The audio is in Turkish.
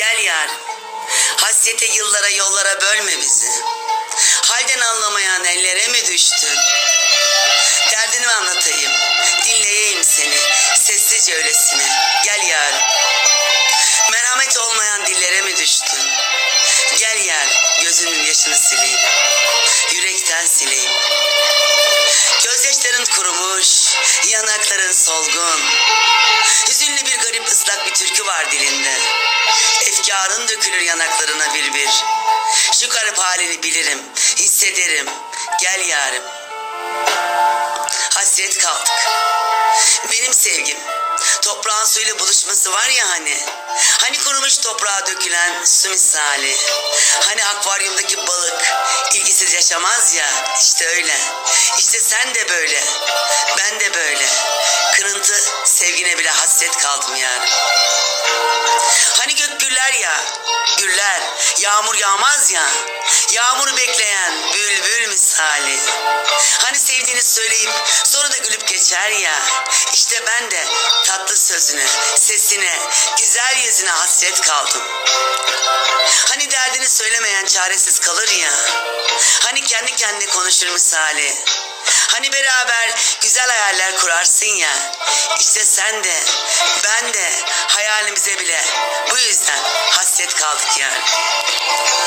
Gel yar. Hasrete yıllara yollara bölme bizi. Halden anlamayan ellere mi düştün? Derdini mi anlatayım? Dinleyeyim seni. Sessizce öylesine. Gel yar. Merhamet olmayan dillere mi düştün? Gel yar. Gözünün yaşını sileyim. Yürekten sileyim. Gözyaşların kurumuş, yanakların solgun. Hüzünlü bir garip ıslak bir türkü var dilinde. Efkarın dökülür yanaklarına bir bir. Şu garip halini bilirim, hissederim. Gel yarım. Hasret kaldık. Benim sevgim. Toprağın suyla buluşması var ya hani. Hani kurumuş toprağa dökülen su misali. Hani akvaryumdaki balık ilgisiz yaşamaz ya. İşte öyle. İşte sen de böyle. Ben de böyle. Kırıntı sevgine bile hasret kaldım yani. Güller ya. Güller. Yağmur yağmaz ya. Yağmuru bekleyen bülbül misali. Hani sevdiğini söyleyip sonra da gülüp geçer ya. İşte ben de tatlı sözüne, sesine, güzel yüzüne hasret kaldım. Hani derdini söylemeyen çaresiz kalır ya. Hani kendi kendine konuşur misali. Hani beraber güzel hayaller kurarsın ya. İşte sen de, ben de hayalimize bile bu yüzden hasret kaldık.